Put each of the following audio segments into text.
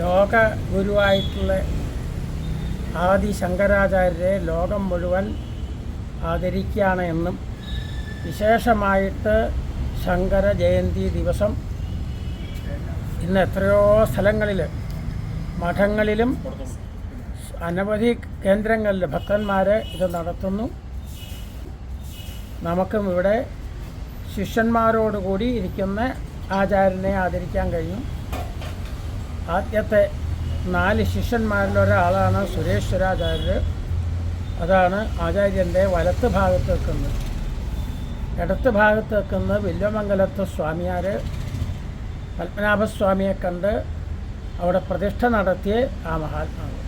ലോക ഗുരുവായിട്ടുള്ള ആദി ശങ്കരാചാര്യരെ ലോകം മുഴുവൻ ആദരിക്കുകയാണ് എന്നും വിശേഷമായിട്ട് ശങ്കര ജയന്തി ദിവസം ഇന്ന് എത്രയോ സ്ഥലങ്ങളിൽ മഠങ്ങളിലും അനവധി കേന്ദ്രങ്ങളിൽ ഭക്തന്മാർ ഇത് നടത്തുന്നു. നമുക്കും ഇവിടെ ശിഷ്യന്മാരോടുകൂടി ഇരിക്കുന്ന ആചാര്യനെ ആദരിക്കാൻ കഴിയും. ആദ്യത്തെ നാല് ശിഷ്യന്മാരിലൊരാളാണ് സുരേശ്വരാചാര്യർ അതാണ് ആചാര്യന്റെ വലത്ത് ഭാഗത്ത് വെക്കുന്നത് ഇടത്ത് ഭാഗത്ത് വെക്കുന്ന വില്വമംഗലത്ത് സ്വാമിയാർ പത്മനാഭസ്വാമിയെ കണ്ട് അവിടെ പ്രതിഷ്ഠ നടത്തിയ ആ മഹാത്മാവ്.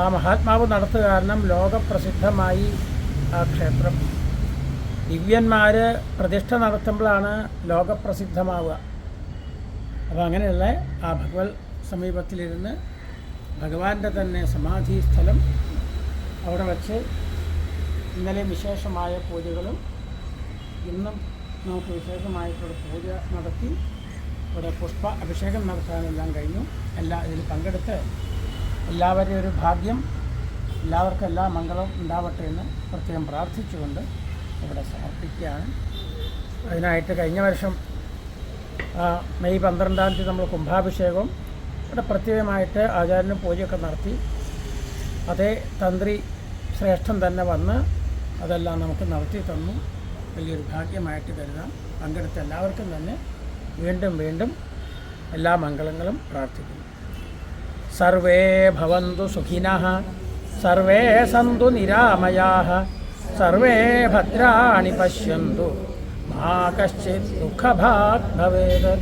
ആ മഹാത്മാവ് നടത്തുക കാരണം ലോകപ്രസിദ്ധമായി ആ ക്ഷേത്രം. ദിവ്യന്മാർ പ്രതിഷ്ഠ നടത്തുമ്പോഴാണ് ലോകപ്രസിദ്ധമാവുക. അപ്പോൾ അങ്ങനെയുള്ള ആ ഭഗവത് സമീപത്തിലിരുന്ന് ഭഗവാന്റെ തന്നെ സമാധി സ്ഥലം അവിടെ വച്ച് ഇന്നലെ വിശേഷമായ പൂജകളും ഇന്നും നമുക്ക് വിശേഷമായിട്ടുള്ള പൂജ നടത്തി ഇവിടെ പുഷ്പ അഭിഷേകം നടത്താനെല്ലാം കഴിഞ്ഞു. എല്ലാ ഇതിൽ പങ്കെടുത്ത് എല്ലാവരുടെയും ഒരു ഭാഗ്യം എല്ലാവർക്കും എല്ലാ മംഗളവും ഉണ്ടാവട്ടെ എന്ന് പ്രത്യേകം പ്രാർത്ഥിച്ചുകൊണ്ട് ഇവിടെ സമർപ്പിക്കുകയാണ്. അതിനായിട്ട് കഴിഞ്ഞ വർഷം മെയ് പന്ത്രണ്ടാം തീയതി നമ്മൾ കുംഭാഭിഷേകം ഇവിടെ പ്രത്യേകമായിട്ട് ആചാര്യന് പൂജയൊക്കെ നടത്തി. അതേ തന്ത്രി ശ്രേഷ്ഠൻ തന്നെ വന്ന് അതെല്ലാം നമുക്ക് നടത്തി തന്നു. വലിയൊരു ഭാഗ്യമായിട്ട് കരുതാം. പങ്കെടുത്ത എല്ലാവർക്കും തന്നെ വീണ്ടും വീണ്ടും എല്ലാ മംഗളങ്ങളും പ്രാർത്ഥിക്കുന്നു. സർവേ ഭവന്തു സുഖിന സർവേ സന്തു നിരാമയാ സർവേ ഭദ്രാണി പശ്യന്തു. മാ കശ്ചിത് ദുഃഖഭാഗ് ഭവേത്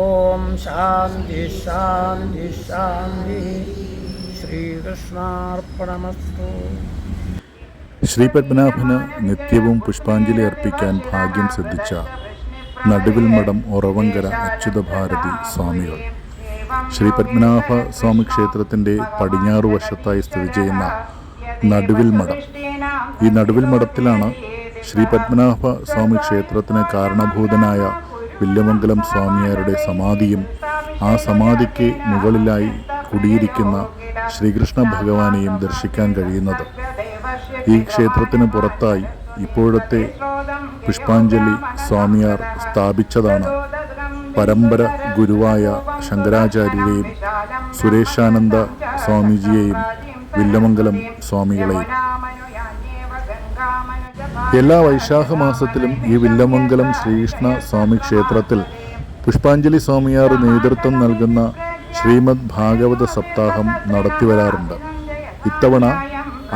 ഓം ശാന്തി ശാന്തി ശാന്തി ശ്രീകൃഷ്ണാർപ്പണമസ്തു ശ്രീ പത്മനാഭന് നിത്യവും പുഷ്പാഞ്ജലി അർപ്പിക്കാൻ ഭാഗ്യം ശ്രദ്ധിച്ച നടുവിൽ മഠം ഉറവങ്കര അച്യുതഭാരതി സ്വാമികൾ. ശ്രീ പത്മനാഭ സ്വാമി ക്ഷേത്രത്തിന്റെ പടിഞ്ഞാറ് വശത്തായി സ്ഥിതി ചെയ്യുന്ന നടുവിൽ മഠം. ഈ നടുവിൽ മഠത്തിലാണ് ശ്രീ പത്മനാഭ സ്വാമി ക്ഷേത്രത്തിന് കാരണഭൂതനായ വില്യമംഗലം സ്വാമിയാരുടെ സമാധിയും ആ സമാധിക്ക് മുകളിലായി കുടിയിരിക്കുന്ന ശ്രീകൃഷ്ണ ഭഗവാനെയും ദർശിക്കാൻ കഴിയുന്നത്. ഈ ക്ഷേത്രത്തിന് പുറത്തായി ഇപ്പോഴത്തെ പുഷ്പാഞ്ജലി സ്വാമിയാർ സ്ഥാപിച്ചതാണ്. പരമ്പര ഗുരുവായ ശങ്കരാചാര്യരെയും സുരേഷാനന്ദ സ്വാമിജിയെയും വില്ലമംഗലം സ്വാമികളെയും എല്ലാ വൈശാഖ മാസത്തിലും ഈ വില്ലമംഗലം ശ്രീകൃഷ്ണ സ്വാമി ക്ഷേത്രത്തിൽ പുഷ്പാഞ്ജലി സ്വാമിയാർ നേതൃത്വം നൽകുന്ന ശ്രീമദ് ഭാഗവത സപ്താഹം നടത്തിവരാറുണ്ട്. ഇത്തവണ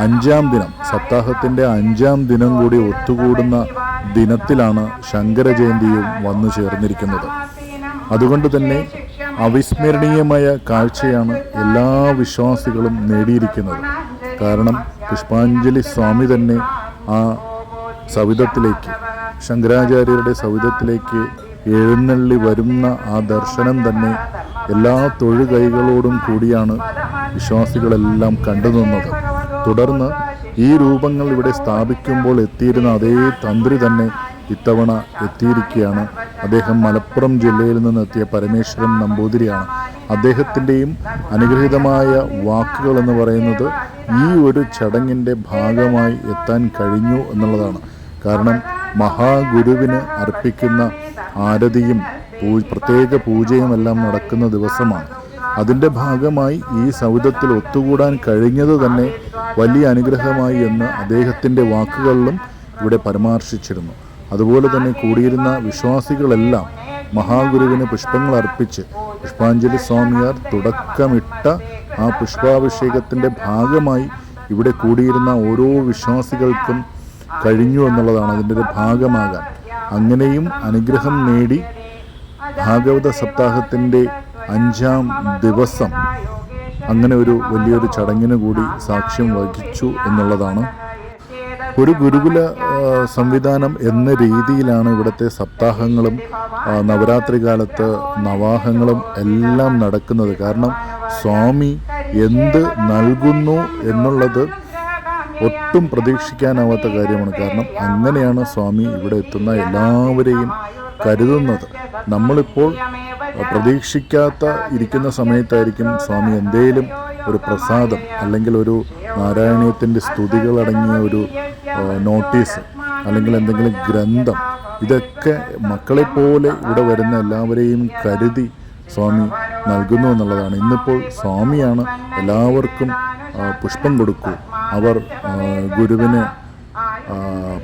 അഞ്ചാം ദിനം സപ്താഹത്തിന്റെ അഞ്ചാം ദിനം കൂടി ഒത്തുകൂടുന്ന ദിനത്തിലാണ് ശങ്കര ജയന്തിയും വന്നു ചേർന്നിരിക്കുന്നത്. അതുകൊണ്ട് തന്നെ അവിസ്മരണീയമായ കാഴ്ചയാണ് എല്ലാ വിശ്വാസികളും നേടിയിരിക്കുന്നത്. കാരണം പുഷ്പാഞ്ജലി സ്വാമി തന്നെ ആ സവിധത്തിലേക്ക് ശങ്കരാചാര്യരുടെ സവിധത്തിലേക്ക് എഴുന്നള്ളി വരുന്ന ആ ദർശനം തന്നെ എല്ലാ തൊഴുകൈകളോടും കൂടിയാണ് വിശ്വാസികളെല്ലാം കണ്ടുനിന്നത്. തുടർന്ന് ഈ രൂപങ്ങൾ ഇവിടെ സ്ഥാപിക്കുമ്പോൾ എത്തിയിരുന്ന അതേ തന്ത്രി തന്നെ ഇത്തവണ എത്തിയിരിക്കുകയാണ്. അദ്ദേഹം മലപ്പുറം ജില്ലയിൽ നിന്നെത്തിയ പരമേശ്വരൻ നമ്പൂതിരിയാണ്. അദ്ദേഹത്തിന്റെയും അനുഗ്രഹീതമായ വാക്കുകൾ എന്ന് പറയുന്നത് ഈ ഒരു ചടങ്ങിന്റെ ഭാഗമായി എത്താൻ കഴിഞ്ഞു എന്നുള്ളതാണ്. കാരണം മഹാഗുരുവിന് അർപ്പിക്കുന്ന ആരതിയും പ്രത്യേക പൂജയും എല്ലാം നടക്കുന്ന ദിവസമാണ്. അതിന്റെ ഭാഗമായി ഈ സൗദത്തിൽ ഒത്തുകൂടാൻ കഴിഞ്ഞത് തന്നെ വലിയ അനുഗ്രഹമായി എന്ന് അദ്ദേഹത്തിന്റെ വാക്കുകളിലും ഇവിടെ പരാമർശിച്ചിരുന്നു. അതുപോലെ തന്നെ കൂടിയിരുന്ന വിശ്വാസികളെല്ലാം മഹാഗുരുവിന് പുഷ്പങ്ങൾ അർപ്പിച്ച് പുഷ്പാഞ്ജലി സ്വാമിയാർ തുടക്കമിട്ട ആ പുഷ്പാഭിഷേകത്തിന്റെ ഭാഗമായി ഇവിടെ കൂടിയിരുന്ന ഓരോ വിശ്വാസികൾക്കും കഴിഞ്ഞു എന്നുള്ളതാണ് അതിന്റെ ഒരു ഭാഗമാകാൻ. അങ്ങനെയും അനുഗ്രഹം നേടി ഭാഗവത സപ്താഹത്തിന്റെ അഞ്ചാം ദിവസം അങ്ങനെ ഒരു വലിയൊരു ചടങ്ങിന് കൂടി സാക്ഷ്യം വഹിച്ചു എന്നുള്ളതാണ്. ഒരു ഗുരുകുല സംവിധാനം എന്ന രീതിയിലാണ് ഇവിടുത്തെ സപ്താഹങ്ങളും നവരാത്രി കാലത്ത് നവാഹങ്ങളും എല്ലാം നടക്കുന്നത്. കാരണം സ്വാമി എന്ത് നൽകുന്നു എന്നുള്ളത് ഒട്ടും പ്രതീക്ഷിക്കാനാവാത്ത കാര്യമാണ്. കാരണം അങ്ങനെയാണ് സ്വാമി ഇവിടെ എത്തുന്ന എല്ലാവരെയും കരുതുന്നത്. നമ്മളിപ്പോൾ പ്രതീക്ഷിക്കാത്ത ഇരിക്കുന്ന സമയത്തായിരിക്കും സ്വാമി എന്തേലും ഒരു പ്രസാദം അല്ലെങ്കിൽ ഒരു നാരായണീയത്തിന്റെ സ്തുതികളടങ്ങിയ ഒരു നോട്ടീസ് അല്ലെങ്കിൽ എന്തെങ്കിലും ഗ്രന്ഥം. ഇതൊക്കെ മക്കളെപ്പോലെ ഇവിടെ വരുന്ന എല്ലാവരെയും കരുതി സ്വാമി നൽകുന്നു എന്നുള്ളതാണ്. ഇന്നിപ്പോൾ സ്വാമിയാണ് എല്ലാവർക്കും പുഷ്പം കൊടുക്കൂ. അവർ ഗുരുവിന്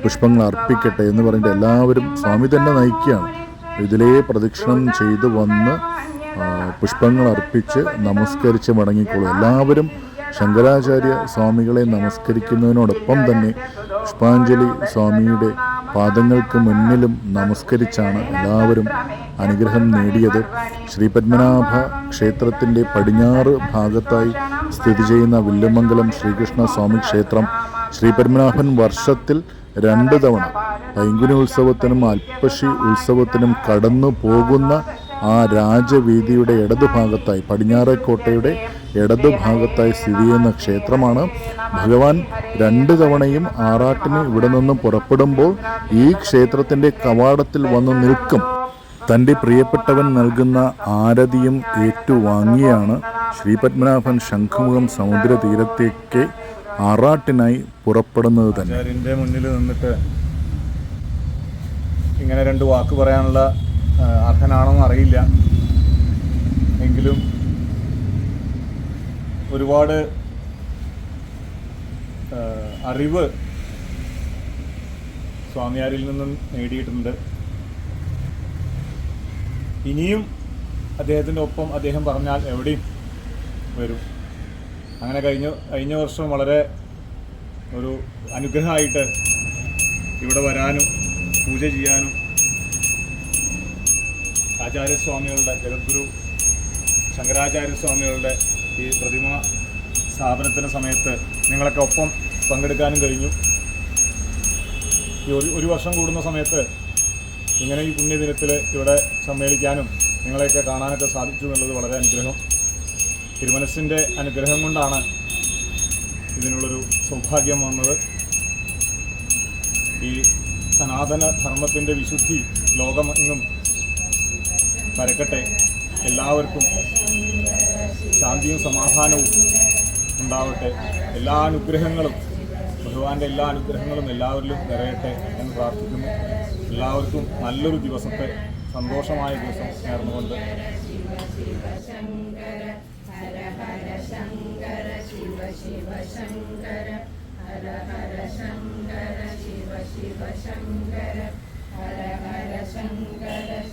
പുഷ്പങ്ങൾ അർപ്പിക്കട്ടെ എന്ന് പറഞ്ഞിട്ട് എല്ലാവരും സ്വാമി തന്നെ നയിക്കുകയാണ്. ഇതിലേ പ്രദക്ഷിണം ചെയ്തു വന്ന് പുഷ്പങ്ങൾ അർപ്പിച്ച് നമസ്കരിച്ച് മടങ്ങിക്കോളൂ. എല്ലാവരും ശങ്കരാചാര്യ സ്വാമികളെ നമസ്കരിക്കുന്നതിനോടൊപ്പം തന്നെ പുഷ്പാഞ്ജലി സ്വാമിയുടെ പാദങ്ങൾക്ക് മുന്നിലും നമസ്കരിച്ചാണ് എല്ലാവരും അനുഗ്രഹം നേടിയത്. ശ്രീ പത്മനാഭ ക്ഷേത്രത്തിന്റെ പടിഞ്ഞാറ് ഭാഗത്തായി സ്ഥിതി ചെയ്യുന്ന വില്ലുമംഗലം ശ്രീകൃഷ്ണ സ്വാമി ക്ഷേത്രം ശ്രീ പത്മനാഭൻ വർഷത്തിൽ രണ്ട് തവണ പൈങ്കുനി ഉത്സവത്തിനും അൽപ്പശി ഉത്സവത്തിനും കടന്നു പോകുന്ന ആ രാജവീതിയുടെ ഇടതുഭാഗത്തായി പടിഞ്ഞാറേക്കോട്ടയുടെ ഇടതുഭാഗത്തായി സ്ഥിതി ചെയ്യുന്ന ക്ഷേത്രമാണ്. ഭഗവാൻ രണ്ട് തവണയും ആറാട്ടിന് ഇവിടെ നിന്നും പുറപ്പെടുമ്പോൾ ഈ ക്ഷേത്രത്തിന്റെ കവാടത്തിൽ വന്ന് നിൽക്കും. തന്റെ പ്രിയപ്പെട്ടവൻ നൽകുന്ന ആരതിയും ഏറ്റുവാങ്ങിയാണ്. ശ്രീപത്മനാഭൻ ശംഖുമുഖം സമുദ്ര തീരത്തേക്ക് ആറാട്ടിനായി പുറപ്പെടുന്നത് തന്നെ. മുന്നിൽ നിന്നിട്ട് ഇങ്ങനെ രണ്ട് വാക്ക് പറയാനുള്ള അർഹനാണോ അറിയില്ല. എങ്കിലും ഒരുപാട് അറിവ് സ്വാമിയാരിൽ നിന്നും നേടിയിട്ടുണ്ട്. ഇനിയും അദ്ദേഹത്തിന്റെ ഒപ്പം അദ്ദേഹം പറഞ്ഞാൽ എവിടെയും വരും. അങ്ങനെ കഴിഞ്ഞ കഴിഞ്ഞ വർഷം വളരെ ഒരു അനുഗ്രഹമായിട്ട് ഇവിടെ വരാനും പൂജ ചെയ്യാനും ആചാര്യസ്വാമികളുടെ ജഗദ്ഗുരു ശങ്കരാചാര്യസ്വാമികളുടെ ഈ പ്രതിമ സ്ഥാപനത്തിന് സമയത്ത് നിങ്ങളൊക്കെ ഒപ്പം പങ്കെടുക്കാനും കഴിഞ്ഞു. ഈ ഒരു ഒരു വർഷം കൂടുന്ന സമയത്ത് ഇങ്ങനെ ഈ പുണ്യദിനത്തിൽ ഇവിടെ സമ്മേളിക്കാനും നിങ്ങളെയൊക്കെ കാണാനൊക്കെ സാധിച്ചു എന്നുള്ളത് വളരെ അനുഗ്രഹം. തിരുമനസിന്റെ അനുഗ്രഹം കൊണ്ടാണ് ഇതിനുള്ളൊരു സൗഭാഗ്യം വന്നത്. ഈ സനാതന ധർമ്മത്തിന്റെ വിശുദ്ധി ലോകമെങ്ങും പരക്കട്ടെ എല്ലാവർക്കും ശാന്തിയും സമാധാനവും ഉണ്ടാവട്ടെ. എല്ലാ അനുഗ്രഹങ്ങളും ഭഗവാന്റെ എല്ലാ അനുഗ്രഹങ്ങളും എല്ലാവരിലും നിറയട്ടെ എന്ന് പ്രാർത്ഥിക്കുന്നു. എല്ലാവർക്കും നല്ലൊരു ദിവസത്തെ സന്തോഷമായ ദിവസം നേർന്നുകൊണ്ട്. ശങ്കര ഹര ശങ്കര ശിവ ശിവ ശങ്കര. ശങ്കര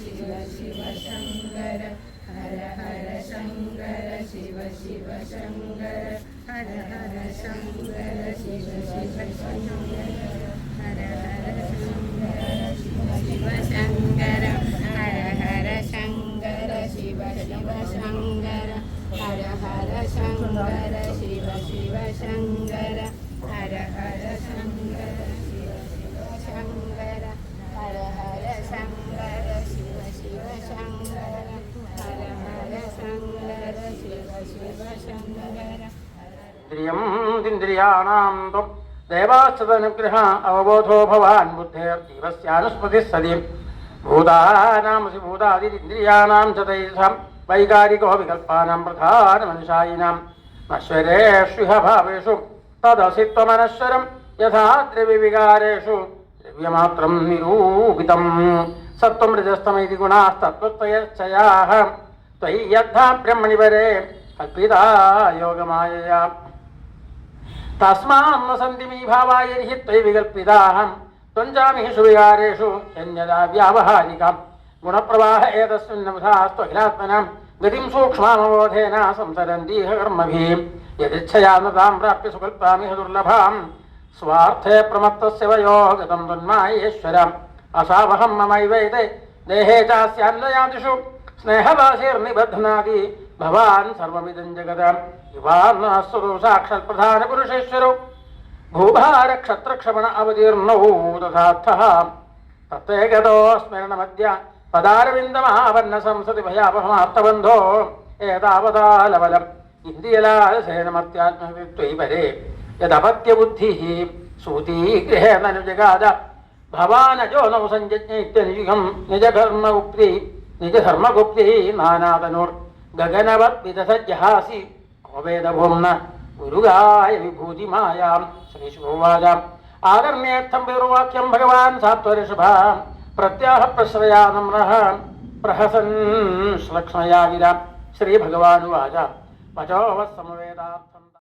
ശിവ हर शङ्कर शिव शिव शङ्कर हर हर शङ्कर शिव शिव शङ्कर हर हर शङ्कर शिव शिव शङ्कर हर हर शङ्कर शिव शिव शङ्कर हर हर शङ्कर ഇന്ദ്രിയാണാം ത്വം. ദേവാശ്ചതനുഗ്രഹ അവബോധോ ഭവാൻ ബുദ്ധേർജീവസ്യാനുസ്മൃതി സതി. ഭൂതാനാമസി ഭൂതാതിരിന്ദ്രിയാണാം ച വൈകാരികോ വികൽപ്പാനാം പ്രധാനമനുഷായിനാം നശ്വരേഷ്വിഹ ഭാവേഷു തദസി ത്വമനശ്വരം യഥാ ദ്രവ്യവികാരേഷു ദ്രവ്യമാത്രം നിരൂപിതം. സത്വം രജസ്തമൈതി ഗുണാസ്തത്വത്രയശ്ചയാഹ ത്വയി യഥാ ബ്രഹ്മണി വരെ കൽപ്പിതാ യോഗമായ तस्मान्न सन्ति मीभावा यर्हि त्वयिविकल्पिताहं त्वञ्जामिषु विकारेषु यन्यदा व्यावहारिकां गुणप्रवाह एतस्मिन्नवधास्त्वखिलात्मनां गतिं सूक्ष्मामबोधेन संसरन्तीह कर्मभिः यदिच्छया न तां प्राप्य सुकल्पामिह दुर्लभां स्वार्थे प्रमत्तस्य वयो गतं तन्मायेश्वरम् असावहं ममैवैते। देहे चास्यान्वयादिषु। भवान् सर्वमिदं जगदाम्। युवार्णस्वरो साक्षात् प्रधानपुरुषेश्वरो भूभारक्षत्रक्षमण अवतीर्णौ तथार्थः तत्ते गतो स्मरणमद्य पदारविन्दमहावन्नसंसति भयापहमार्थबन्धो एतावतालवलम् इन्द्रियलालसेनमत्यात्मवित्वयि परे यदपत्यबुद्धिः सूतीगृहेण निजगाद भवानजो नौ सञ्जज्ञैत्यनियुगम् निजधर्मगुप्तिः निजधर्मगुप्तिः नानातनुर्गगनवद्विदसज्जहासि అవవేదభూమ్న గురుగాయ విభూతిమాయాం శ్రీశుభోవాచాం. ఆగమ్యేర్థం పేరువాక్యం భగవాన్ సాత్వరిషభా. ప్రత్యాహ ప్రశ్రయా నమ్రః. ప్రహసన్ శ్లక్ష్మయా విరా శ్రీభగవానువాచ వచోవస్సమవేదార్థ